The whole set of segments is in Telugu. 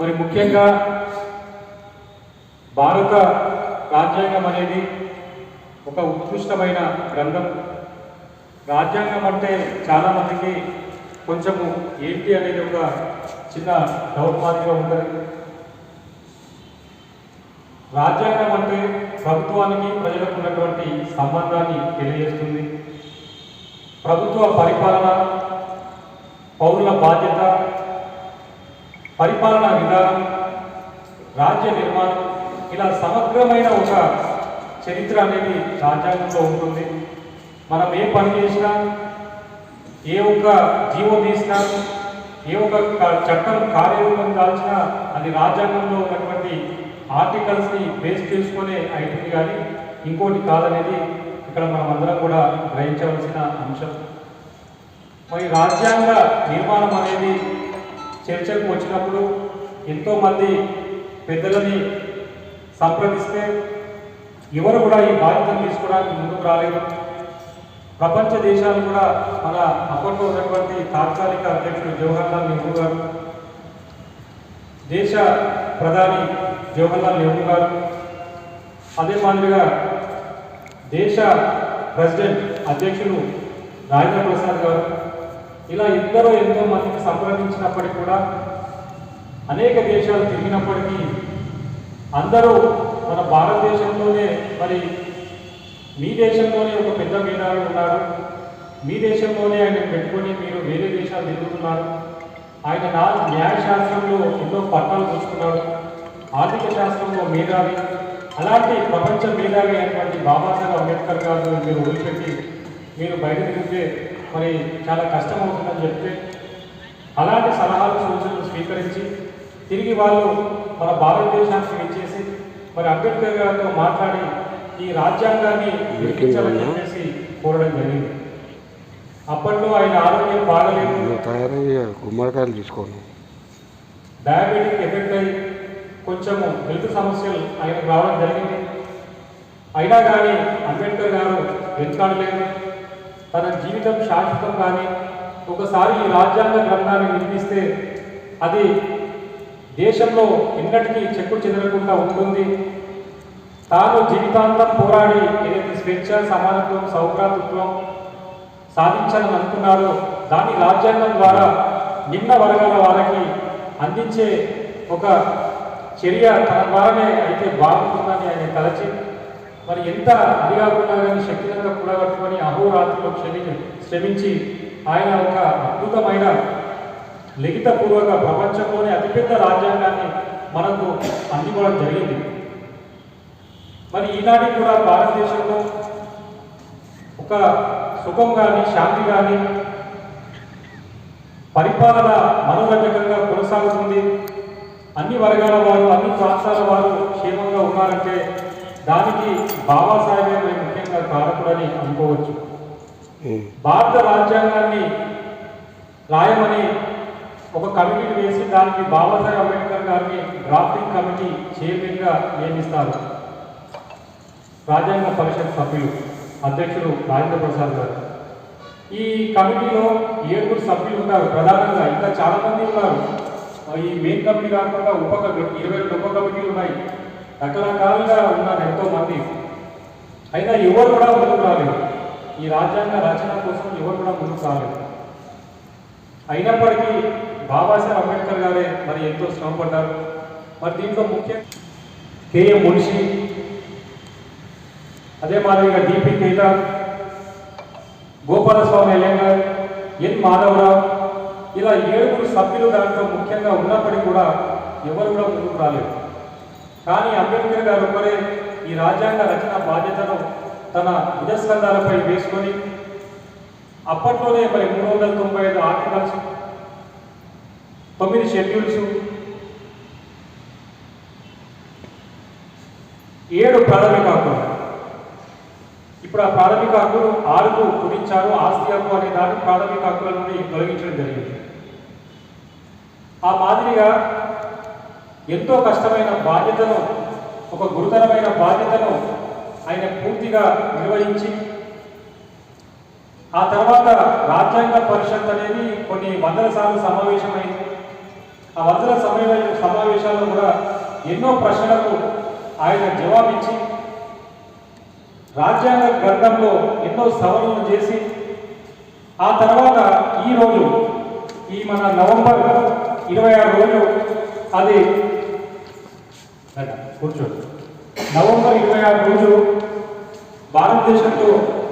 మరి ముఖ్యంగా భారత రాజ్యాంగం అనేది ఒక ఉత్కృష్టమైన గ్రంథం. రాజ్యాంగం అంటే చాలామందికి కొంచెము ఏంటి అనేది ఒక చిన్న డౌట్ మాదిరిగా ఉంటుంది. రాజ్యాంగం అంటే ప్రభుత్వానికి ప్రజలకు ఉన్నటువంటి సంబంధాన్ని తెలియజేస్తుంది. ప్రభుత్వ పరిపాలన పౌరుల బాధ్యత పరిపాలనా విధానం రాజ్య నిర్మాణం ఇలా సమగ్రమైన ఒక చరిత్ర అనేది రాజ్యాంగంలో ఉంటుంది. మనం ఏ పని చేసినా ఏ ఒక్క జీవో తీసినా ఏ ఒక్క చట్టం కార్యరూపం దాల్చినా అది రాజ్యాంగంలో ఉన్నటువంటి ఆర్టికల్స్ని బేస్ చేసుకునే అవుతుంది కానీ ఇంకోటి కాదనేది ఇక్కడ మనం అందరం కూడా గ్రహించవలసిన అంశం. మరి రాజ్యాంగ నిర్మాణం అనేది చర్చకు వచ్చినప్పుడు ఎంతోమంది పెద్దలని సంప్రదిస్తే ఎవరు కూడా ఈ బాధ్యతను తీసుకోవడానికి ముందుకు రాలేదు. ప్రపంచ దేశాలు కూడా మన అప్పట్లో ఉన్నటువంటి తాత్కాలిక అధ్యక్షుడు జవహర్లాల్ నెహ్రూ గారు దేశ ప్రధాని జవహర్లాల్ నెహ్రూ గారు అదే మాదిరిగా దేశ ప్రెసిడెంట్ అధ్యక్షులు రాజేంద్ర ప్రసాద్ గారు ఇలా ఎందరో ఎంతో మందికి సంప్రదించినప్పటికీ కూడా అనేక దేశాలు తిరిగినప్పటికీ అందరూ మన భారతదేశంలోనే మరి మీ దేశంలోనే ఒక పెద్ద మేధావులు ఉన్నారు. మీ దేశంలోనే ఆయన పెట్టుకొని మీరు వేరే దేశాలు తిరుగుతున్నారు. ఆయన నా న్యాయశాస్త్రంలో ఎన్నో పట్టాలు చూసుకున్నారు ఆర్థిక శాస్త్రంలో మేధావి. అలాంటి ప్రపంచ మేధావి అయినటువంటి బాబాసాహెబ్ అంబేద్కర్ గారు మీరు వదిలిపెట్టి మీరు బయట తిరిగితే మరి చాలా కష్టం అవుతుందని చెప్తే అలాంటి సలహాలు సూచనలు స్వీకరించి తిరిగి వాళ్ళు మన భారతదేశానికి ఇచ్చేసి మరి అంబేద్కర్ గారితో మాట్లాడి ఈ రాజ్యాంగాన్ని నిర్మించాలని చెప్పేసి కోరడం జరిగింది. అప్పట్లో ఆయన ఆరోగ్యం బాగలేదు. గుమ్మడికాయలు తీసుకోను. డయాబెటిక్ ఎఫెక్ట్ అయి కొంచెము హెల్త్ సమస్యలు ఆయనకు రావడం జరిగింది. అయినా కానీ అంబేద్కర్ గారు వెనుకాడలేదు. జీవితం శాశ్వతం కానీ ఒకసారి ఈ రాజ్యాంగ గ్రంథాన్ని నిర్మిస్తే అది దేశంలో ఎన్నటికీ చెక్కు చెదరకుండా ఉంటుంది. తాను జీవితాంతం పోరాడి ఏదైతే స్వేచ్ఛ సమానత్వం సౌభ్రాతృత్వం సాధించాలని అనుకున్నారో దాని రాజ్యాంగం ద్వారా నిమ్న వర్గాల వారికి అందించే ఒక చర్య తన ద్వారానే అయితే బాగుంటుందని ఆయన తలచి మరి ఎంత అది కాకుండా కానీ శక్తినంతా కూడగట్టుకొని అహోరాత్రిలో క్షమి శ్రమించి ఆయన ఒక అద్భుతమైన లిఖితపూర్వక ప్రపంచంలోనే అతిపెద్ద రాజ్యాంగాన్ని మనకు అందివ్వడం జరిగింది. మరి ఈనాటికి కూడా భారతదేశంలో ఒక సుఖం కానీ శాంతి కానీ పరిపాలన మనోరంజకంగా కొనసాగుతుంది. అన్ని వర్గాల వారు అన్ని ప్రాంతాల వారు క్షేమంగా ఉన్నారంటే దానికి బాబాసాహెబే మేము ముఖ్యంగా కారకుడని అనుకోవచ్చు. భారత రాజ్యాంగాన్ని రాయమని ఒక కమిటీని వేసి దానికి బాబాసాహెబ్ అంబేద్కర్ గారిని డ్రాఫ్టింగ్ కమిటీ చైర్మన్గా నియమిస్తారు. రాజ్యాంగ పరిషత్ సభ్యులు అధ్యక్షుడు రాజేంద్ర ప్రసాద్ గారు. ఈ కమిటీలో ఏడుగురు సభ్యులు ఉంటారు ప్రధానంగా. ఇంకా చాలా మంది ఉన్నారు. ఈ మెయిన్ కమిటీ కాకుండా ఉప కమిటీ ఇరవై రెండు ఉప కమిటీలు ఉన్నాయి. రకరకాలుగా ఉన్నారు ఎంతో మంది అయినా ఎవరు కూడా ముందుకు రాలేదు. ఈ రాజ్యాంగ రచన కోసం ఎవరు కూడా ముందుకు రాలేదు. అయినప్పటికీ బాబాసాహెబ్ అంబేద్కర్ గారే మరి ఎంతో శ్రమపడ్డారు. మరి దీంట్లో ముఖ్యం కేఎం మునిషి అదే మాదిరిగా డిపి కేత గోపాలస్వామి అయ్యంగార్ ఎన్. మాధవరావు ఇలా ఏడుగురు సభ్యులు దాంట్లో ముఖ్యంగా ఉన్నప్పటికీ కూడా ఎవరు కూడా ముందుకు రాలేదు. కానీ అంబేద్కర్ గారు ఒక్కరే ఈ రాజ్యాంగ రచన బాధ్యతను తన నిజస్కంధాలపై వేసుకొని అప్పట్లోనే మరి మూడు వందల తొంభై ఐదు ఆర్టికల్స్ తొమ్మిది షెడ్యూల్స్ ఏడు ప్రాథమిక హక్కులు. ఇప్పుడు ఆ ప్రాథమిక హక్కులు ఆరుకు కుదించారు ఆస్తి హక్కు అనే దాన్ని ప్రాథమిక హక్కుల నుండి తొలగించడం జరిగింది. ఆ మాదిరిగా ఎంతో కష్టమైన బాధ్యతను ఒక గురుతరమైన బాధ్యతను ఆయన పూర్తిగా నిర్వహించి ఆ తర్వాత రాజ్యాంగ పరిషత్ అనేది కొన్ని వందల సార్లు సమావేశమైంది ఆ వందల సమయ సమావేశాల్లో కూడా ఎన్నో ప్రశ్నలకు ఆయన జవాబిచ్చి రాజ్యాంగ గ్రంథంలో ఎన్నో సవరణలు చేసి ఆ తర్వాత ఈ రోజు ఈ మన నవంబర్ ఇరవై ఆరు రోజు అది కూర్చోండి. నవంబర్ ఇరవై ఆరు రోజు భారతదేశంలో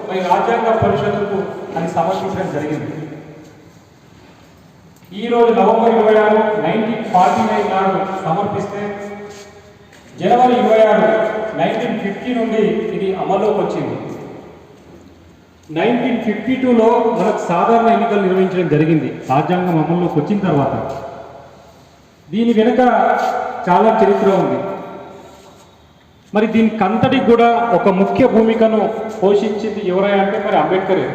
మరి రాజ్యాంగ పరిషత్కు అది సమర్పించడం జరిగింది. ఈ రోజు నవంబర్ ఇరవై ఆరు నైన్టీన్ ఫార్టీ నైన్ నాడు సమర్పిస్తే జనవరి ఇరవై ఆరు నైన్టీన్ ఫిఫ్టీ నుండి ఇది అమల్లోకి వచ్చింది. నైన్టీన్ ఫిఫ్టీ టూలో మనకు సాధారణ ఎన్నికలు నిర్వహించడం జరిగింది. రాజ్యాంగం అమల్లోకి వచ్చిన తర్వాత. దీని వెనుక చాలా చరిత్ర ఉంది. మరి దీనికి అంతటికి కూడా ఒక ముఖ్య భూమికను పోషించింది ఎవరై అంటే మరి అంబేద్కరే.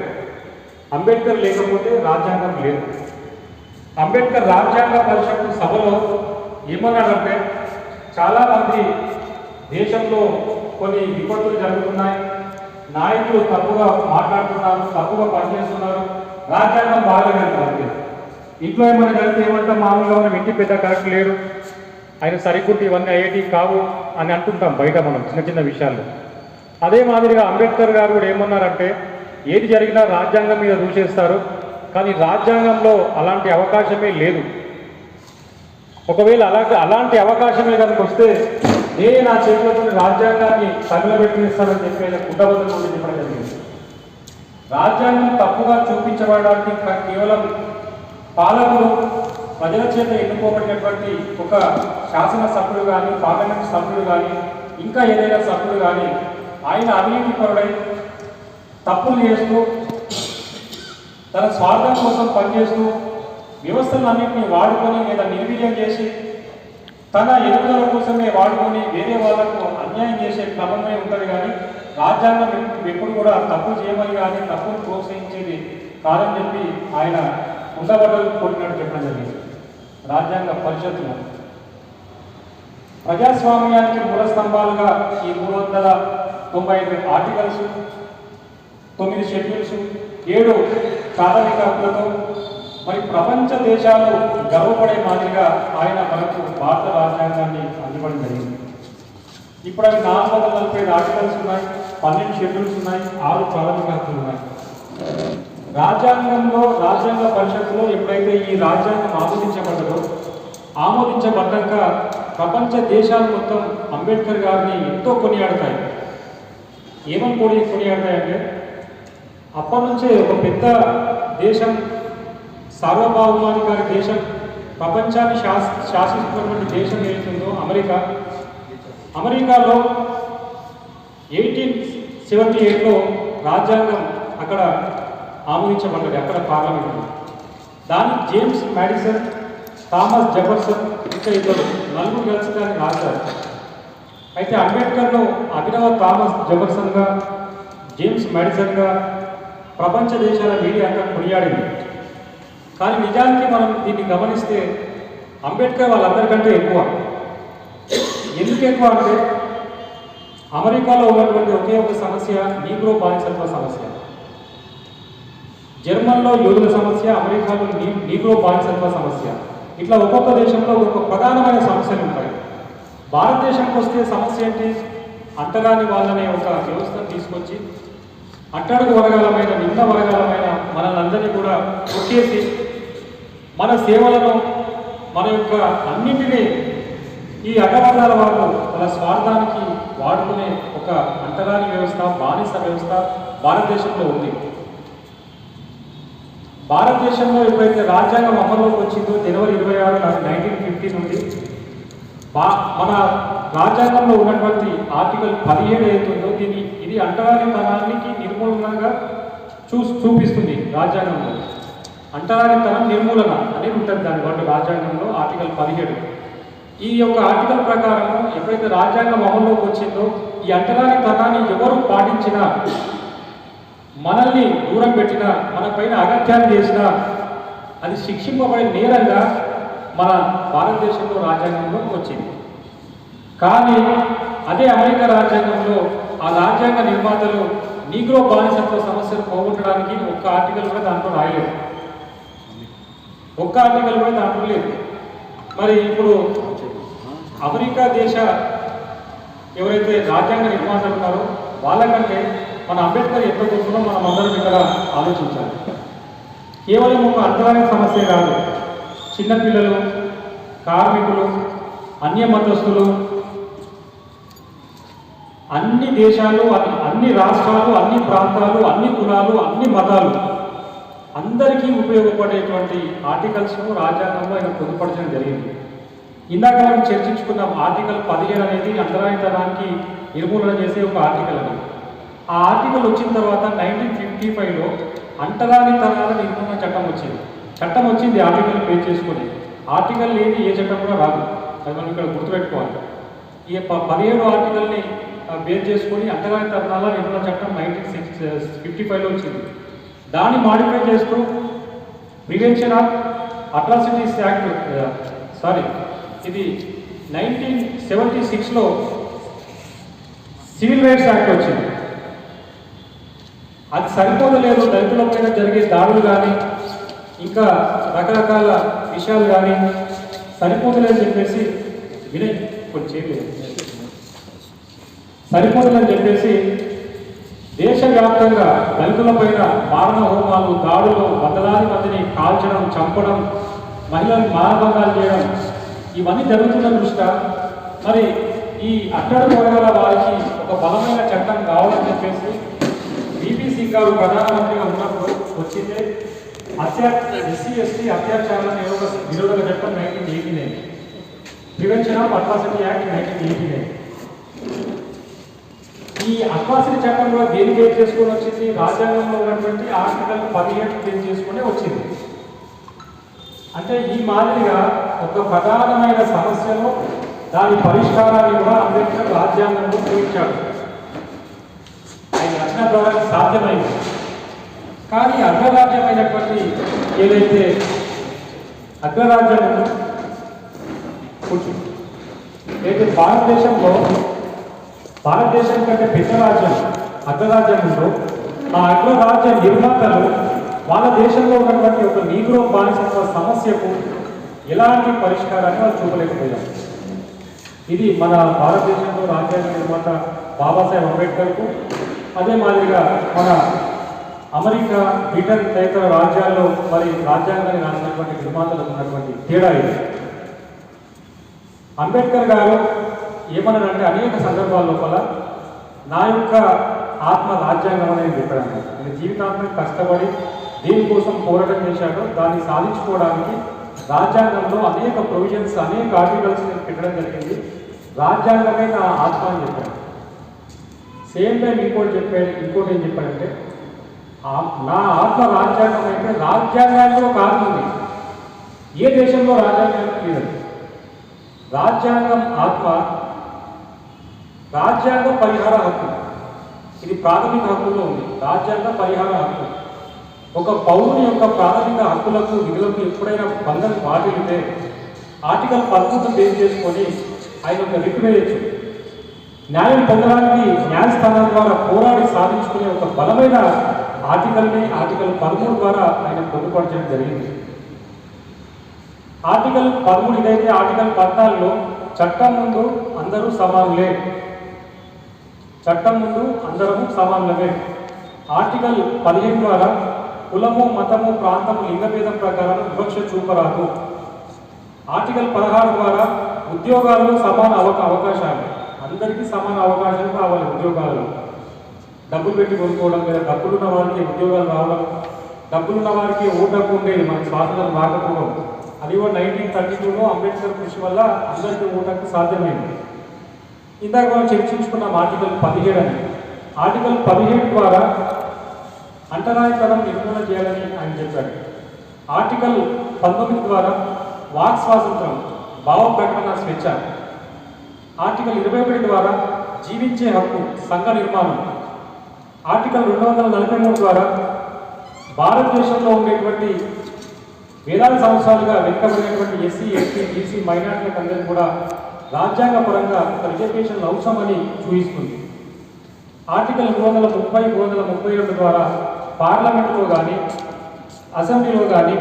అంబేద్కర్ లేకపోతే రాజ్యాంగం లేదు. అంబేద్కర్ రాజ్యాంగ పరిషత్ సభలో ఏమన్నాడంటే చాలామంది దేశంలో కొన్ని విపత్తులు జరుగుతున్నాయి. నాయకులు తప్పుగా మాట్లాడుతున్నారు తప్పుగా పనిచేస్తున్నారు. రాజ్యాంగం బాగలేదు మనకి ఇంట్లో ఏమైనా జరిగితే ఏమంటాం? మామూలుగా మనం ఇంటి పెద్ద కరెక్ట్ లేడు. ఆయన సరికుంటే ఇవన్నీ ఐఐటి కావు అని అంటుంటాం బయట మనం చిన్న చిన్న విషయాల్లో. అదే మాదిరిగా అంబేద్కర్ గారు కూడా ఏమన్నారంటే ఏది జరిగినా రాజ్యాంగం మీద దూషేస్తారు కానీ రాజ్యాంగంలో అలాంటి అవకాశమే లేదు. ఒకవేళ అలాంటి అలాంటి అవకాశమే కనుక వస్తే నేనే నా చేతిలో రాజ్యాంగాన్ని తగలబెట్టిస్తానని చెప్పి ఆయన కుటుంబంలో నుండి చెప్పడం జరిగింది. రాజ్యాంగం తప్పుగా చూపించబడడానికి కేవలం పాలకులు ప్రజల చేత ఎన్నుకోబడినటువంటి ఒక శాసనసభ్యుడు కానీ పార్లమెంట్ సభ్యుడు కానీ ఇంకా ఏదైనా సభ్యుడు కానీ ఆయన అవినీతి పరుడై తప్పులు చేస్తూ తన స్వార్థం కోసం పనిచేస్తూ వ్యవస్థలన్నింటినీ వాడుకొని లేదా నిర్వీర్యం చేసి తన ఎదుగుదల కోసమే వాడుకొని వేరే వాళ్ళకు అన్యాయం చేసే క్రమమే ఉంటుంది కానీ రాజ్యాంగం ఎప్పుడు- కూడా తప్పు చేయమని కానీ తప్పును ప్రోత్సహించేది కాదని చెప్పి ఆయన ఉండబడ్డలు కోరినట్టు చెప్పడం జరిగింది. రాజ్యాంగ పరిషత్తును. ప్రజాస్వామ్యానికి మూల స్తంభాలుగా ఈ మూడు వందల తొంభై ఐదు ఆర్టికల్స్ తొమ్మిది షెడ్యూల్స్ ఏడు ప్రాథమిక హక్కులతో మరి ప్రపంచ దేశాలు గర్వపడే మాదిరిగా ఆయన మనకు భారత రాజ్యాంగాన్ని అందివ్వడం జరిగింది. ఇప్పుడు అవి నాలుగు వందల నలభై ఐదు ఆర్టికల్స్ ఉన్నాయి పన్నెండు షెడ్యూల్స్ ఉన్నాయి ఆరు ప్రాథమిక హక్కులు ఉన్నాయి. రాజ్యాంగంలో రాజ్యాంగ పరిషత్తులో ఎప్పుడైతే ఈ రాజ్యాంగం ఆమోదించబడ్డదో ఆమోదించబడ్డాక ప్రపంచ దేశాలు మొత్తం అంబేద్కర్ గారిని ఎంతో కొనియాడతాయి. ఏమని కొని కొనియాడతాయంటే అప్పటి నుంచే ఒక పెద్ద దేశం సార్వభౌమాధికారి దేశం ప్రపంచాన్ని శాస్ శాసిస్తున్నటువంటి దేశం ఏదైతుందో అమెరికా. అమెరికాలో ఎయిటీన్ సెవెంటీ ఎయిట్లో రాజ్యాంగం అక్కడ ఆమోదించబడ్డది అక్కడ పార్లమెంట్లో దాన్ని జేమ్స్ మ్యాడిసన్ థామస్ జెఫర్సన్ ఇంకా ఇద్దరు నలుగురు కలిసి దాన్ని రాశారు. అయితే అంబేద్కర్ను అభినవ థామస్ జెఫర్సన్గా జేమ్స్ మ్యాడిసన్గా ప్రపంచ దేశాల మీడియా అంతా కొనియాడింది. కానీ నిజానికి మనం దీన్ని గమనిస్తే అంబేద్కర్ వాళ్ళందరికంటే ఎక్కువ. ఎందుకు ఎక్కువ అంటే అమెరికాలో ఉన్నటువంటి ఒకే ఒక సమస్య నీగ్రో బానిసత్వ సమస్య. జర్మన్లో యోధుల సమస్య అమెరికాలో నీ నీగ్రో బానిసత్వ సమస్య. ఇట్లా ఒక్కొక్క దేశంలో ఒక్కొక్క ప్రధానమైన సమస్యలు ఉంటాయి. భారతదేశానికి వస్తే సమస్య ఏంటి? అంటరాని వాళ్ళనే ఒక వ్యవస్థను తీసుకొచ్చి అట్టడుగు వర్గాలమైన నిన్న వర్గాలమైన మనల్ని కూడా కొట్టేసి మన సేవలను మన యొక్క అన్నింటినీ ఈ అడ్డవర్గాల వాళ్ళు తన స్వార్థానికి వాడుకునే ఒక అంటరాని వ్యవస్థ బానిస వ్యవస్థ భారతదేశంలో ఉంది. భారతదేశంలో ఎప్పుడైతే రాజ్యాంగం అమల్లోకి వచ్చిందో జనవరి ఇరవై ఆరు నైన్టీన్ ఫిఫ్టీ నుండి బా మన రాజ్యాంగంలో ఉన్నటువంటి ఆర్టికల్ పదిహేడు ఏదైతుందో దీన్ని ఇది అంటరానితనానికి నిర్మూలనగా చూ చూపిస్తుంది రాజ్యాంగంలో. అంటరానితనం నిర్మూలన అనేది ఉంటుంది దాని వాటి రాజ్యాంగంలో ఆర్టికల్ పదిహేడు. ఈ యొక్క ఆర్టికల్ ప్రకారం ఎప్పుడైతే రాజ్యాంగం అమల్లోకి వచ్చిందో ఈ అంటరానితనాన్ని ఎవరు పాటించినా మనల్ని దూరం పెట్టిన మన పైన అగత్యాలు చేసిన అది శిక్షింపబడే నేరంగా మన భారతదేశంలో రాజ్యాంగంలో వచ్చింది. కానీ అదే అమెరికా రాజ్యాంగంలో ఆ రాజ్యాంగ నిర్మాతలు నీగ్రో బానిసత్వ సమస్యను పోగొట్టడానికి ఒక్క ఆర్టికల్ కూడా దాంట్లో రాయలేదు. ఒక్క ఆర్టికల్ కూడా దాంట్లో లేదు. మరి ఇప్పుడు అమెరికా దేశ ఎవరైతే రాజ్యాంగ నిర్మాతలు ఉన్నారో వాళ్ళకంటే మన అంబేద్కర్ ఎంత గొప్పనో మనం అందరం ఇక్కడ ఆలోచించాలి. కేవలం ఒక అంతరాయ సమస్య కాదు. చిన్నపిల్లలు కార్మికులు అన్య మతస్థులు అన్ని దేశాలు అన్ని- అన్ని రాష్ట్రాలు అన్ని ప్రాంతాలు అన్ని కులాలు అన్ని మతాలు అందరికీ ఉపయోగపడేటువంటి ఆర్టికల్స్ను రాజ్యాంగంలో ఆయన పొందుపరచడం జరిగింది. ఇందాక మనం చర్చించుకున్నాం ఆర్టికల్ పదిహేను అనేది అంతరాయతనానికి నిర్మూలన చేసే ఒక ఆర్టికల్ అనేది. ఆ ఆర్టికల్ వచ్చిన తర్వాత నైన్టీన్ ఫిఫ్టీ ఫైవ్లో అంటరాని తరాల నిర్మూలన చట్టం వచ్చింది. చట్టం వచ్చింది ఆర్టికల్ పే చేసుకొని. ఆర్టికల్ లేని ఏ చట్టం కూడా రాదు. అది మనం ఇక్కడ గుర్తుపెట్టుకోవాలి. ఈ ప- పదిహేడు ఆర్టికల్ని బేస్ చేసుకొని అంటరాని తరణాల నిర్మూలన చట్టం నైన్టీన్ సిక్స్ ఫిఫ్టీ ఫైవ్లో వచ్చింది. దాన్ని మాడిఫై చేస్తూ prevention of atrocities act sorry ఇది నైన్టీన్ సెవెంటీ సిక్స్లో సివిల్ రైట్స్ యాక్ట్ వచ్చింది. అది సరిపోదలేదు దళితుల పైన జరిగే దాడులు కానీ ఇంకా రకరకాల విషయాలు కానీ సరిపోదలేదని చెప్పేసి వినయ్ కొంచెం చేయలేదు సరిపోదలని చెప్పేసి దేశవ్యాప్తంగా దళితులపైన మారణ హోమాలు దాడులు వందలాది మందిని కాల్చడం చంపడం మహిళలను మానభంగాలు చేయడం ఇవన్నీ జరుగుతున్న దృష్ట్యా మరి ఈ అట్టడుగు వర్గాల వారికి ఒక బలమైన చట్టం కావాలని చెప్పేసి గారు ప్రధానమంత్రిగా ఉన్నప్పుడు వచ్చిందే. అత్యా ఎస్సీ ఎస్టీ అత్యాచారాల నిరోధక చట్టం nineteen eighty nine prevention of atrocity act nineteen eighty nine ఈ అట్రాసిటీ చట్టం కూడా దేని బేస్ చేసుకొని వచ్చింది? రాజ్యాంగంలో ఉన్నటువంటి ఆర్టికల్ పదిహేడు బేస్ చేసుకునే వచ్చింది. అంటే ఈ మాదిరిగా ఒక ప్రధానమైన సమస్యను దాని పరిష్కారాన్ని కూడా అంబేద్కర్ రాజ్యాంగంలో చూపించాడు. ఆయన ద్వారా సాధ్యమైంది. కానీ అగ్రరాజ్యమైనటువంటి ఏదైతే అగ్రరాజ్యం అయితే భారతదేశంలో భారతదేశం కంటే పెద్ద రాజ్యం అగ్రరాజ్యం ఉందో ఆ అగ్రరాజ్య నిర్మాతలు వాళ్ళ దేశంలో ఉన్నటువంటి ఒక నీగ్రో బానిసత్వ సమస్యకు ఎలాంటి పరిష్కారాన్ని వాళ్ళు చూపలేకపోయారు. ఇది మన భారతదేశంలో రాజ్యాంగ నిర్మాత బాబాసాహెబ్ అంబేద్కర్కు అదే మాదిరిగా మన అమెరికా బ్రిటన్ తదితర రాజ్యాల్లో మరి రాజ్యాంగాన్ని రాసినటువంటి నిర్మాతలకు ఉన్నటువంటి తేడా ఇది. అంబేద్కర్ గారు ఏమన్నారంటే అనేక సందర్భాల లోపల నా యొక్క ఆత్మ రాజ్యాంగం అనేది చెప్పాడు నేను జీవితాంతం కష్టపడి దేనికోసం పోరాటం చేశాడో దాన్ని సాధించుకోవడానికి రాజ్యాంగంలో అనేక ప్రొవిజన్స్ అనేక ఆర్టికల్స్ పెట్టడం జరిగింది. రాజ్యాంగమే నా ఆత్మ అని చెప్పాడు సేమ్ టైం ఇంకోటి చెప్పాడు ఇంకోటి ఏం చెప్పాడంటే ఆ- నా ఆత్మ రాజ్యాంగం అయితే రాజ్యాంగానికి ఒక ఆత్మ ఉంది. ఏ దేశంలో రాజ్యాంగానికి లేదు? రాజ్యాంగం ఆత్మ రాజ్యాంగ పరిహార హక్కు. ఇది ప్రాథమిక హక్కులో ఉంది. రాజ్యాంగ పరిహార హక్కు. ఒక పౌరుని యొక్క ప్రాథమిక హక్కులకు విధులకు ఎప్పుడైనా బంధం వాటిల్లితే ఆర్టికల్ పద్ధతులు బేస్ చేసుకొని ఆయన ఒక రిట్ న్యాయం పొందడానికి న్యాయస్థానం ద్వారా పోరాడి సాధించుకునే ఒక బలమైన ఆర్టికల్ని ఆర్టికల్ పదమూడు ద్వారా ఆయన పొందుపరచడం జరిగింది. ఆర్టికల్ పదమూడు ఇదైతే ఆర్టికల్ పద్నాలుగులో చట్టం ముందు అందరూ సమానులే. చట్టం ముందు అందరము సమానులమే. ఆర్టికల్ పదిహేను ద్వారా కులము మతము ప్రాంతము లింగభేదం ప్రకారం వివక్ష చూపరాదు. ఆర్టికల్ పదహారు ద్వారా ఉద్యోగాల్లో సమాన అవకాశాలు. అందరికీ సమాన అవకాశాలు కావాలి ఉద్యోగాలు. డబ్బులు పెట్టి కొనుక్కోవడం లేదా డబ్బులున్న వారికి ఉద్యోగాలు రావడం డబ్బులున్న వారికి ఓటకు ఉండేది మనకి స్వాతంత్రం రాకపోవడం అది కూడా నైన్టీన్ థర్టీ టూలో అంబేద్కర్ కృషి వల్ల అందరికీ ఓటకు సాధ్యమైంది. ఇందాక మనం చర్చించుకున్నాం ఆర్టికల్ పదిహేడు అని. ఆర్టికల్ పదిహేడు ద్వారా అంటరానితనం నిర్మూలన చేయాలని ఆయన చెప్పాడు. ఆర్టికల్ పంతొమ్మిది ద్వారా వాక్ స్వాతంత్రం భావ ప్రకటన స్వేచ్ఛ. ఆర్టికల్ ఇరవై ఒకటి ద్వారా జీవించే హక్కు సంఘ నిర్మాణం. ఆర్టికల్ రెండు వందల నలభై మూడు ద్వారా భారతదేశంలో ఉండేటువంటి వేలాది సంవత్సరాలుగా వెనుకబడినటువంటి ఎస్సీ ఎస్టీ బీసీ మైనార్టీలకు అందరికీ కూడా రాజ్యాంగ పరంగా ఒక రిజర్వేషన్ అవసరమని చూపిస్తుంది. ఆర్టికల్ మూడు వందల ముప్పై మూడు వందల ముప్పై రెండు ద్వారా పార్లమెంటులో కానీ అసెంబ్లీలో కానీ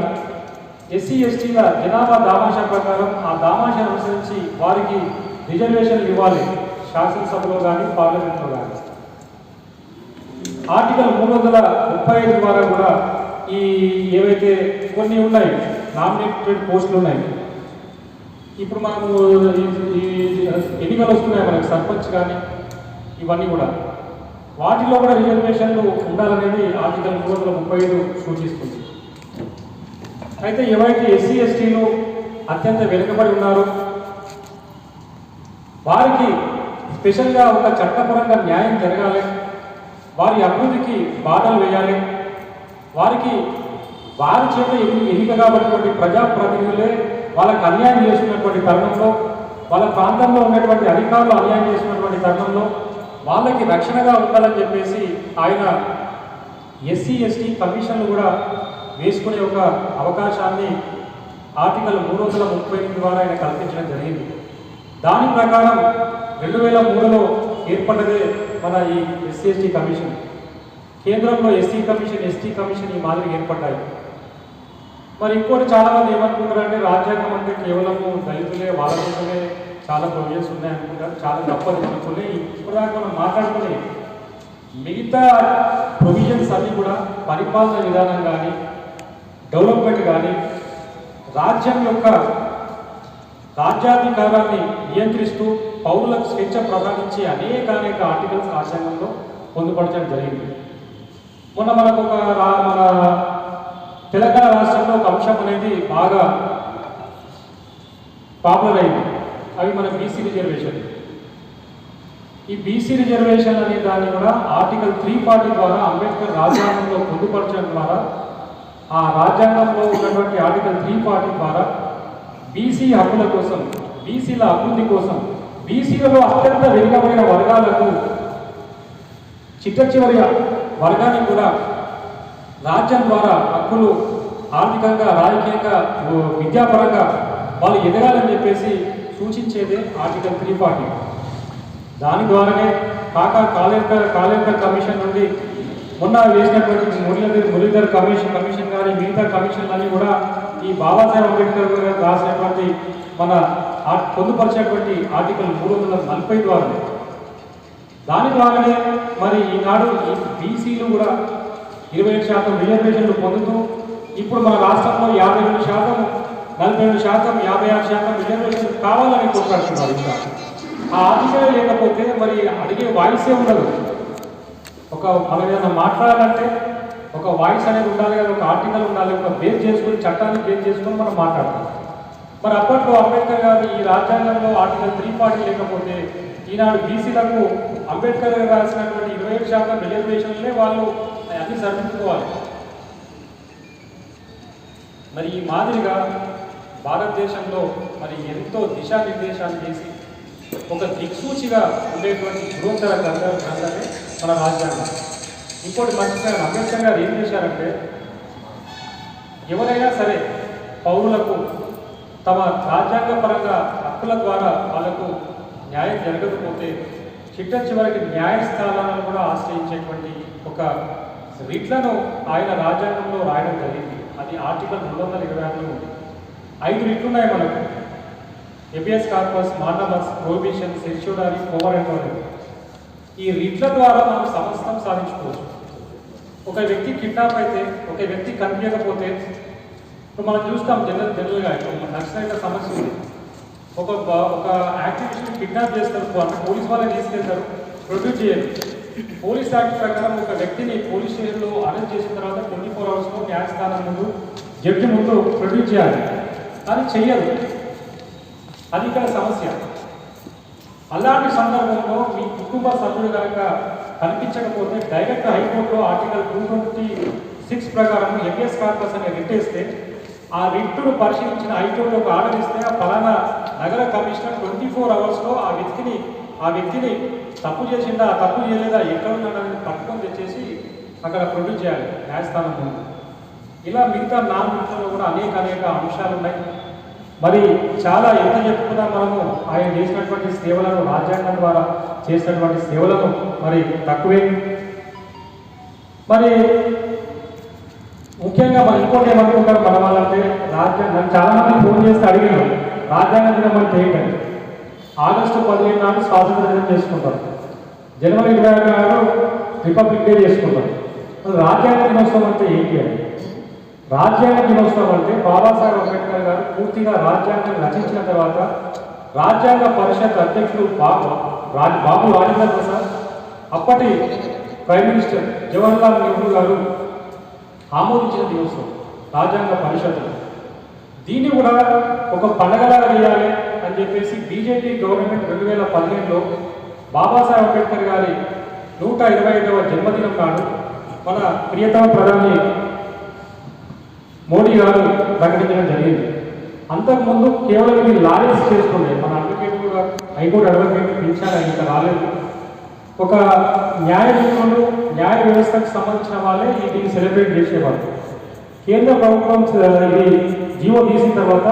ఎస్సీ ఎస్టీల జనాభా దామాషా ప్రకారం ఆ దామాషాను అనుసరించి వారికి రిజర్వేషన్లు ఇవ్వాలి. శాసనసభలో కానీ పార్లమెంట్లో కానీ ఆర్టికల్ మూడు వందల ముప్పై ఐదు ద్వారా కూడా ఈ ఏవైతే కొన్ని ఉన్నాయి నామినేటెడ్ పోస్టులు ఉన్నాయి ఇప్పుడు మనము ఈ- ఎన్నికలు వస్తున్నాయి మనకి సర్పంచ్ కానీ ఇవన్నీ కూడా. వాటిలో కూడా రిజర్వేషన్లు ఉండాలనేది ఆర్టికల్ మూడు వందల ముప్పై ఐదు సూచిస్తుంది. అయితే ఎవరైతే ఎస్సీ ఎస్టీలు అత్యంత వెనుకబడి ఉన్నారో వారికి స్పెషల్గా ఒక చట్టపరంగా న్యాయం జరగాలి. వారి అభివృద్ధికి బాధలు వేయాలి. వారికి వారి చేత ఎన్నిక కాబట్టినటువంటి ప్రజాప్రతినిధులే వాళ్ళకి అన్యాయం చేస్తున్నటువంటి తరుణంలో వాళ్ళ ప్రాంతంలో ఉన్నటువంటి అధికారులు అన్యాయం చేస్తున్నటువంటి తరుణంలో వాళ్ళకి రక్షణగా ఉండాలని చెప్పేసి ఆయన ఎస్సీ ఎస్టీ కమిషన్లు కూడా వేసుకునే ఒక అవకాశాన్ని ఆర్టికల్ మూడు వందల ముప్పై ఎనిమిది ద్వారా ఆయన కల్పించడం జరిగింది. దాని ప్రకారం రెండు వేల మూడులో ఏర్పడ్డదే మన ఈ ఎస్సీ ఎస్టీ కమిషన్. కేంద్రంలో ఎస్సీ కమిషన్ ఎస్టీ కమిషన్ ఈ మాదిరి ఏర్పడ్డాయి. మరి ఇంకోటి చాలా మంది ఏమనుకుంటారంటే రాజ్యాంగం అంటే కేవలము దళితులే వాళ్ళ కోసమే చాలా ప్రొవిజన్స్ ఉన్నాయనుకుంటారు చాలా తప్పదు అనుకునే ఇప్పటిదాకా మనం మాట్లాడుకునే మిగతా ప్రొవిజన్స్ అన్ని కూడా పరిపాలన విధానం కానీ డెవలప్మెంట్ కానీ రాజ్యం యొక్క రాజ్యాధికారాన్ని నియంత్రిస్తూ పౌరులకు స్వేచ్ఛ ప్రసాదించే అనేక అనేక ఆర్టికల్స్ రాజ్యాంగంలో పొందుపరచడం జరిగింది. మొన్న మనకు ఒక రా- మన తెలంగాణ రాష్ట్రంలో ఒక అంశం అనేది బాగా పాపులర్ అయింది. అవి మన బీసీ రిజర్వేషన్. ఈ బీసీ రిజర్వేషన్ అనే దాన్ని కూడా ఆర్టికల్ త్రీ ఫార్టీ ద్వారా అంబేద్కర్ రాజ్యాంగంలో పొందుపరచడం ద్వారా ఆ రాజ్యాంగంలో ఉన్నటువంటి ఆర్టికల్ త్రీ ఫార్టీ ద్వారా బీసీ హక్కుల కోసం బీసీల అభివృద్ధి కోసం బీసీలలో అత్యంత వెనుకబడిన వర్గాలకు చిట్ట చివరి వర్గానికి కూడా రాజ్యం ద్వారా హక్కులు ఆర్థికంగా రాజకీయంగా విద్యాపరంగా వాళ్ళు ఎదగాలని చెప్పేసి సూచించేదే ఆర్టికల్ త్రీ ఫార్టీ. దాని ద్వారానే కాక కాలేకర్ కాలేకర్ కమిషన్ నుండి మొన్న వేసినటువంటి మురళీధర్ మురళీధర్ కమిషన్ కమిషన్ కానీ మిగతా కమిషన్లన్నీ కూడా ఈ బాబాసాహెబ్ అంబేద్కర్ గారు రాసినటువంటి మన పొందుపరిచేటువంటి ఆర్టికల్ మూడు వందల నలభై ద్వారానే దాని ద్వారానే మరి ఈనాడు ఈ బీసీలు కూడా ఇరవై ఏడు శాతం రిజర్వేషన్లు పొందుతూ ఇప్పుడు మన రాష్ట్రంలో యాభై రెండు శాతం నలభై రెండు శాతం యాభై ఆరు శాతం రిజర్వేషన్ కావాలని కోరుకుంటున్నారు ఇంకా. ఆ ఆలోచన లేకపోతే మరి అడిగే వాయిసే ఉండదు. ఒక మనం ఏదైనా మాట్లాడాలంటే ఒక వాయిస్ అనేది ఉండాలి కదా ఒక ఆర్టికల్ ఉండాలి ఒక బేస్ చేసుకుని చట్టాన్ని బేస్ చేసుకుని మనం మాట్లాడతాం. మరి అప్పట్లో అంబేద్కర్ గారు ఈ రాజ్యాంగంలో ఆర్టికల్ త్రీ ఫార్టీ లేకపోతే ఈనాడు బీసీలకు అంబేద్కర్ గారు రాసినటువంటి ఇరవై ఏడు శాతం రిజర్వేషన్లే వాళ్ళు అన్ని సరిదిద్దుకోవాలి. మరి ఈ మాదిరిగా భారతదేశంలో మరి ఎంతో దిశానిర్దేశాలు చేసి ఒక దిక్సూచిగా ఉండేటువంటి గురువంతర గ్రంథ మన రాజ్యాంగం. ఇంకోటి మర్చిపోయాను. అంబేద్కర్ గారు ఏం చేశారంటే ఎవరైనా సరే పౌరులకు తమ రాజ్యాంగపరంగా హక్కుల ద్వారా వాళ్ళకు న్యాయం జరగకపోతే చిట్ట చివరికి న్యాయస్థానాలను కూడా ఆశ్రయించేటువంటి ఒక రీట్లను ఆయన రాజ్యాంగంలో రాయడం జరిగింది. అది ఆర్టికల్ రెండు వందల ఇరవై ఆరులో ఉంది. ఐదు రీట్లు ఉన్నాయి మనకు. Habeas corpus mandamus prohibition certiorari over and ఈ రీట్ల ద్వారా మనం సమస్తం సాధించుకోవచ్చు. ఒక వ్యక్తి కిడ్నాప్ అయితే ఒక వ్యక్తి కనిపించకపోతే ఇప్పుడు మనం చూస్తాం జనరల్ జనరల్గా ఇప్పుడు మన నక్సలైట్ల సమస్య ఉంది. ఒక ఒక యాక్టివిస్ట్ని కిడ్నాప్ చేస్తారు అంటే పోలీస్ వాళ్ళని తీసుకెళ్తారు ప్రొడ్యూస్ చేయరు పోలీస్ యాక్ట్ ప్రకారం ఒక వ్యక్తిని పోలీస్ స్టేషన్లో అరెస్ట్ చేసిన తర్వాత ట్వంటీ ఫోర్ అవర్స్లో న్యాయస్థానం ముందు జడ్జి ముందు ప్రొడ్యూస్ చేయాలి. కానీ చెయ్యరు. అది ఇక్కడ సమస్య. అలాంటి సందర్భంలో మీ కుటుంబ సభ్యుడు కనుక కనిపించకపోతే డైరెక్ట్ హైకోర్టులో ఆర్టికల్ టూ ట్వంటీ సిక్స్ ప్రకారం ఎంఎస్ కార్పస్ అని రిట్ వేస్తే ఆ రిట్టును పరిశీలించిన హైకోర్టు ఒక ఆర్డర్ ఇస్తే ఆ ఫలానా నగర కమిషనర్ ట్వంటీ ఫోర్ అవర్స్లో ఆ వ్యక్తిని ఆ వ్యక్తిని తప్పు చేసిందా ఆ తప్పు చేయలేదా ఎక్కడ ఉన్నాడని పట్టుకొని తెచ్చేసి అక్కడ ప్రొడ్యూస్ చేయాలి న్యాయస్థానం ముందు ఇలా మిగతా నాన్ కూడా అనేక అనేక అంశాలు ఉన్నాయి మరి చాలా ఎంత చెప్పుకున్నా మనము ఆయన చేసినటువంటి సేవలను రాజ్యాంగం ద్వారా చేసినటువంటి సేవలను మరి తక్కువే. మరి ముఖ్యంగా మన ఇంకోటి ఏమనుకుంటారు మన వాళ్ళంటే రాజ్యాంగం నన్ను చాలా ఫోన్ చేసి అడిగినారు. రాజ్యాంగ దినం అంటే ఏంటంటే ఆగస్టు పదిహేను నాడు స్వాతంత్ర దినం చేసుకుంటారు. జనవరి ఇరవై ఆరు నాడు రిపబ్లిక్ డే చేసుకుంటారు. రాజ్యాంగ దినోత్సవం అంటే ఏంటి అని రాజ్యాంగ దినోత్సవం అంటే బాబాసాహెబ్ అంబేద్కర్ గారు పూర్తిగా రాజ్యాంగం రచించిన తర్వాత రాజ్యాంగ పరిషత్ అధ్యక్షుడు బాబు రాజ్ బాబు రాజేంద్ర ప్రసాద్ అప్పటి ప్రైమ్ మినిస్టర్ జవహర్లాల్ నెహ్రూ గారు ఆమోదించిన దినోత్సవం రాజ్యాంగ పరిషత్. దీన్ని కూడా ఒక పండగలాగా చేయాలి అని చెప్పేసి బీజేపీ గవర్నమెంట్ రెండు వేల పదిహేనులో బాబాసాహెబ్ అంబేద్కర్ గారి నూట ఇరవై ఐదవ జన్మదినం నాడు మన ప్రియతమ ప్రధాని మోడీ గారు ప్రకటించడం జరిగింది. అంతకుముందు కేవలం ఇది లాయర్స్ చేసుకుండే మన అడ్వకేట్ కూడా హైకోర్టు అడ్వకేట్ పిలిచారు ఆయన ఇంకా రాలేదు. ఒక న్యాయ న్యాయ వ్యవస్థకు సంబంధించిన వాళ్ళే ఈ దీన్ని సెలబ్రేట్ చేసేవాళ్ళు. కేంద్ర ప్రభుత్వం ఇది జీవో తీసిన తర్వాత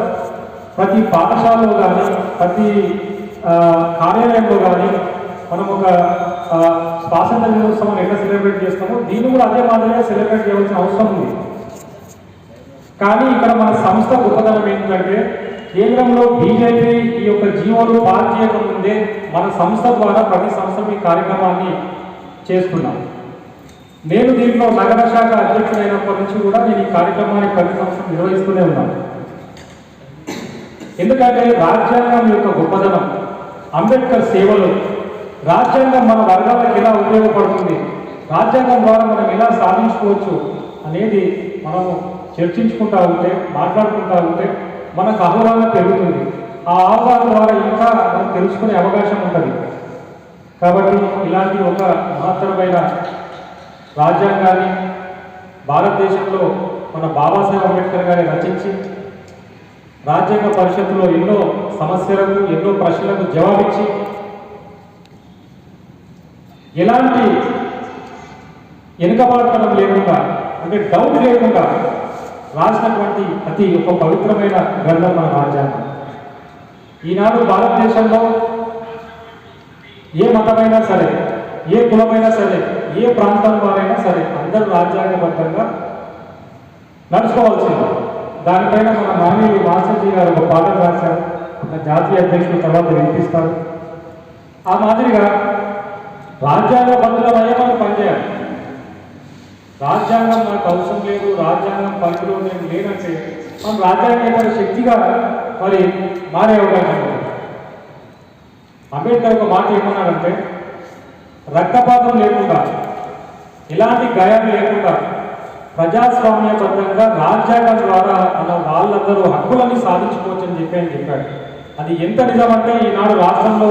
ప్రతి పాఠశాలలో కానీ ప్రతి కార్యాలయంలో కానీ మనం ఒక స్వాతంత్ర దినోత్సవం ఎట్లా సెలబ్రేట్ చేస్తామో దీన్ని కూడా అదే మాదిరిగా సెలబ్రేట్ చేయవలసిన అవసరం ఉంది. కానీ ఇక్కడ మన సంస్థ గొప్పతనం ఏంటంటే కేంద్రంలో బీజేపీ ఈ యొక్క జీవోలు పాస్ చేయకముందే మన సంస్థ ద్వారా ప్రతి సంస్థ ఈ కార్యక్రమాన్ని చేస్తున్నాం. నేను దీంట్లో నగర శాఖ అధ్యక్షుడైనప్పటి నుంచి కూడా నేను ఈ కార్యక్రమాన్ని ప్రతి సంవత్సరం నిర్వహిస్తూనే ఉన్నాను. ఎందుకంటే రాజ్యాంగం యొక్క గొప్పదనం అంబేద్కర్ సేవలు రాజ్యాంగం మన వర్గాలకు ఎలా ఉపయోగపడుతుంది రాజ్యాంగం ద్వారా మనం ఎలా సాధించుకోవచ్చు అనేది మనము చర్చించుకుంటా ఉంటే మాట్లాడుకుంటా ఉంటే మనకు అవగాహన పెరుగుతుంది. ఆ అవగాహన ద్వారా ఇంకా మనం తెలుసుకునే అవకాశం ఉంటుంది. కాబట్టి ఇలాంటి ఒక మహత్తరమైన రాజ్యాంగాన్ని భారతదేశంలో మన బాబాసాహెబ్ అంబేద్కర్ గారి రచించి రాజ్యాంగ పరిషత్తులో ఎన్నో సమస్యలకు ఎన్నో ప్రశ్నలకు జవాబిచ్చి ఎలాంటి వెనుకబాటుతనం లేకుండా అంటే డౌట్ లేకుండా రాసినటువంటి అతి ఒక పవిత్రమైన గ్రంథం మన రాజ్యాంగం. ఈనాడు భారతదేశంలో ఏ మతమైనా సరే ఏ కులమైనా సరే ఏ ప్రాంతం వారైనా సరే అందరూ రాజ్యాంగబద్ధంగా నడుచుకోవాల్సింది. దానిపైన మన మానవులు మాస్టర్జీ గారు ఒక పాఠం రాశారు. జాతీయ అధ్యక్షుడు తర్వాత వినిపిస్తారు. ఆ మాదిరిగా రాజ్యాంగ బద్దులమయ్యమని పనిచేయాలి. రాజ్యాంగం మనకు అవసరం లేదు రాజ్యాంగం పరిధిలో నేను లేనంటే మనం రాజ్యాంగం శక్తిగా మరి మారే అవకాశం అంబేద్కర్ ఒక మాట ఏమన్నాడంటే రక్తపాతం లేకుండా ఇలాంటి గాయాలు లేకుండా ప్రజాస్వామ్యబద్ధంగా రాజ్యాంగం ద్వారా మన వాళ్ళందరూ హక్కులని సాధించుకోవచ్చని చెప్పి ఆయన చెప్పాడు. అది ఎంత నిజమంటే ఈనాడు రాష్ట్రంలో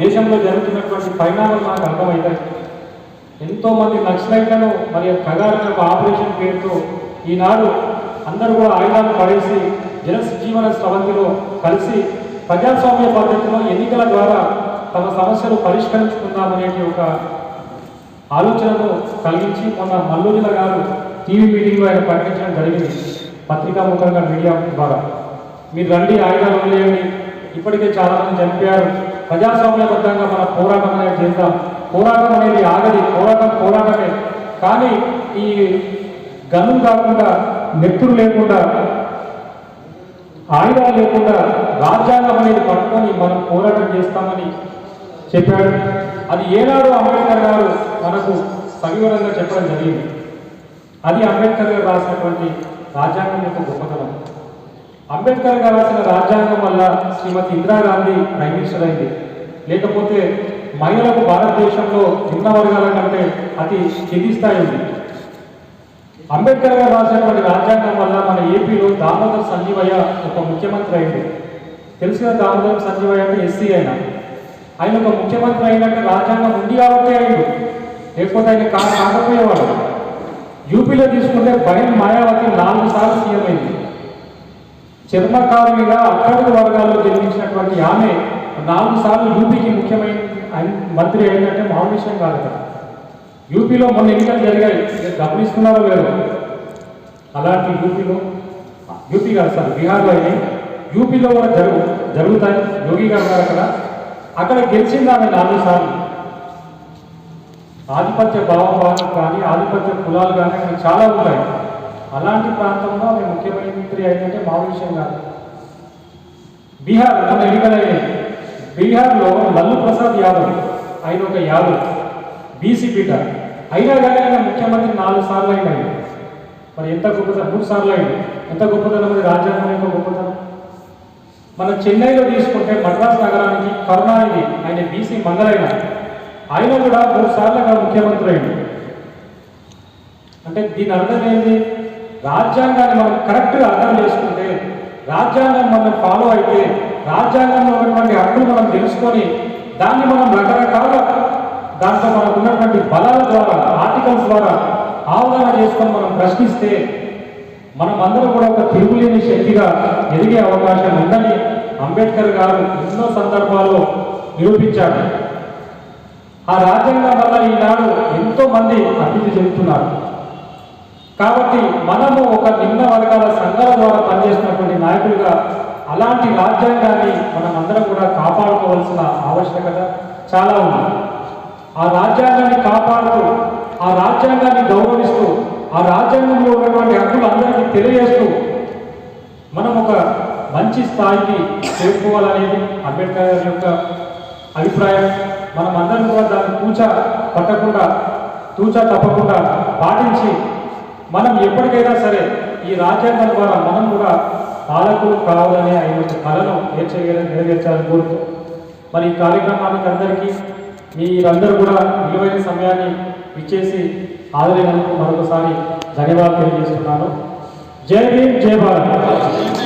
దేశంలో జరుగుతున్నటువంటి పరిణామాలు మనకు అర్థమవుతాయి. ఎంతో మంది నక్సలైట్లను మరి కగారణ ఆపరేషన్ పేరుతో ఈనాడు అందరూ కూడా ఆయుధాలు పడేసి జనజీవన స్రవంతిలో కలిసి ప్రజాస్వామ్య పద్ధతిలో ఎన్నికల ద్వారా తమ సమస్యలు పరిష్కరించుకుందామనేటి ఒక ఆలోచనను కలిగించి మొన్న మల్లూరిల గారు టీవీ మీటింగ్లో ఆయన ప్రకటించడం జరిగింది. పత్రికాముఖంగా మీడియా ద్వారా. మీరు రండి ఆయుధాలు వదిలేయండి. ఇప్పటికే చాలామంది చనిపోయారు. ప్రజాస్వామ్యబద్ధంగా మన పోరాటం అనేది చేద్దాం. పోరాటం అనేది ఆగది పోరాటం పోరాటమే. కానీ ఈ గన్ను కాకుండా నెత్తులు లేకుండా ఆయుధాలు లేకుండా రాజ్యాంగం అనేది పట్టుకొని మనం పోరాటం చేస్తామని చెప్పాడు. అది ఏనాడు అంబేద్కర్ గారు మనకు సవివరంగా చెప్పడం జరిగింది. అది అంబేద్కర్ గారు రాసినటువంటి రాజ్యాంగం యొక్క గొప్పతనం. అంబేద్కర్ గారు రాసిన రాజ్యాంగం వల్ల శ్రీమతి ఇందిరాగాంధీ ప్రైమ్ మినిస్టర్ అయింది. లేకపోతే మహిళలకు భారతదేశంలో నిమ్న వర్గాల కంటే అతి కింది స్థాయి ఉంది. అంబేద్కర్ గారు రాసినటువంటి రాజ్యాంగం వల్ల మన ఏపీలో దామోదర్ సంజీవయ్య ఒక ముఖ్యమంత్రి అయింది. తెలిసిన దామోదర్ సంజీవయ్య అంటే ఎస్సీ అయినా. ఆయన ఒక ముఖ్యమంత్రి అయినట్టు రాజ్యాంగం ఉంది కాబట్టి అయింది లేకపోతే ఆయన కా కాకపోయేవాడు యూపీలో తీసుకుంటే భయం మాయావతి నాలుగు సార్లు సీఎం అయింది. చర్మకారునిగా అక్కడి వర్గాల్లో జన్మించినటువంటి ఆమె నాలుగు సార్లు యూపీకి ముఖ్యమైన మంత్రి ఏంటంటే మామూలు విషయం కాదు కదా. యూపీలో మొన్న ఎన్నికలు జరిగాయి. గమనిస్తున్నారో లేదో అలాంటి యూపీలో యూపీ కాదు సార్ బీహార్లో అయినాయి యూపీలో కూడా జరుగు జరుగుతాయి. యోగి గారు అక్కడ. అక్కడ గెలిచింది ఆమె నాలుగు సార్లు. ఆధిపత్య భావం కానీ ఆధిపత్య కులాలు కానీ అక్కడ చాలా ఉంటాయి అలాంటి ప్రాంతంలో ఆమె ముఖ్యమంత్రి అయిందంటే మామూలు విషయం కాదు. బీహార్ మన అయినాయి. బీహార్లో లల్లు ప్రసాద్ యాదవ్ ఆయన ఒక యాదవ్. బీసీ పీటర్ అయినా కానీ ఆయన ముఖ్యమంత్రి నాలుగు సార్లు అయినాయి మరి ఎంత గొప్పతనం? మూడు సార్లు అయింది ఎంత గొప్పతనం అది రాజ్యాంగం యొక్క గొప్పతనం? మన చెన్నైలో తీసుకుంటే మద్రాస్ నగరానికి కరుణానిధి ఆయన బీసీ మంగళైన ఆయన కూడా మూడు సార్లుగా ముఖ్యమంత్రి అయింది అంటే దీని అర్థం ఏంటి రాజ్యాంగాన్ని మనం కరెక్ట్గా అర్థం చేసుకుంటే రాజ్యాంగం మనం ఫాలో అయితే రాజ్యాంగంలో ఉన్నటువంటి అడ్డు మనం తెలుసుకొని దాన్ని మనం రకరకాల దాంట్లో మనకు ఉన్నటువంటి బలాల ద్వారా ఆర్టికల్స్ ద్వారా అవగాహన చేసుకొని మనం ప్రశ్నిస్తే మనం అందరం కూడా ఒక తిరుగులేని శక్తిగా ఎదిగే అవకాశం ఉందని అంబేద్కర్ గారు ఎన్నో సందర్భాల్లో నిరూపించాడు ఆ రాజ్యాంగం వల్ల ఈనాడు ఎంతో మంది అభివృద్ధి చెందుతున్నారు. కాబట్టి మనము ఒక నిమ్న వర్గాల సంఘాల ద్వారా పనిచేస్తున్నటువంటి నాయకులుగా అలాంటి రాజ్యాంగాన్ని మనం అందరం కూడా కాపాడుకోవాల్సిన ఆవశ్యకత చాలా ఉంది. ఆ రాజ్యాంగాన్ని కాపాడుతూ ఆ రాజ్యాంగాన్ని గౌరవిస్తూ ఆ రాజ్యాంగంలో ఉన్నటువంటి హక్కులు అందరికీ తెలియజేస్తూ మనం ఒక మంచి స్థాయికి చేరుకోవాలనేది అంబేద్కర్ గారి యొక్క అభిప్రాయం. మనం అందరం కూడా దాన్ని తూచా పట్టకుండా తూచా తప్పకుండా పాటించి మనం ఎప్పటికైనా సరే ఈ రాజ్యాంగం ద్వారా మనం కూడా పాలకులు కావాలనే ఆయన యొక్క కళను నేర్చగల నెరవేర్చాలని కోరుతూ మరి ఈ కార్యక్రమానికి అందరికీ మీరందరూ కూడా విలువైన సమయాన్ని ఇచ్చేసి ఆదరైనందుకు మరొకసారి ధన్యవాదాలు తెలియజేస్తున్నాను. జై భీమ్ జై భారత్.